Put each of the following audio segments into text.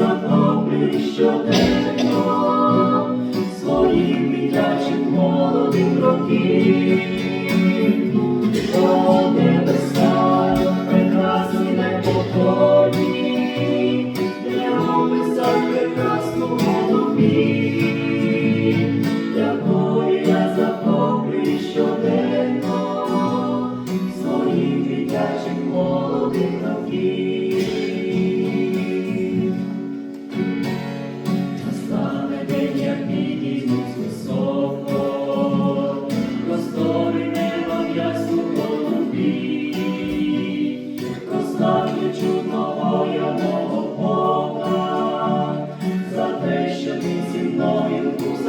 захоплюєш щоденно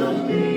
of me.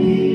me.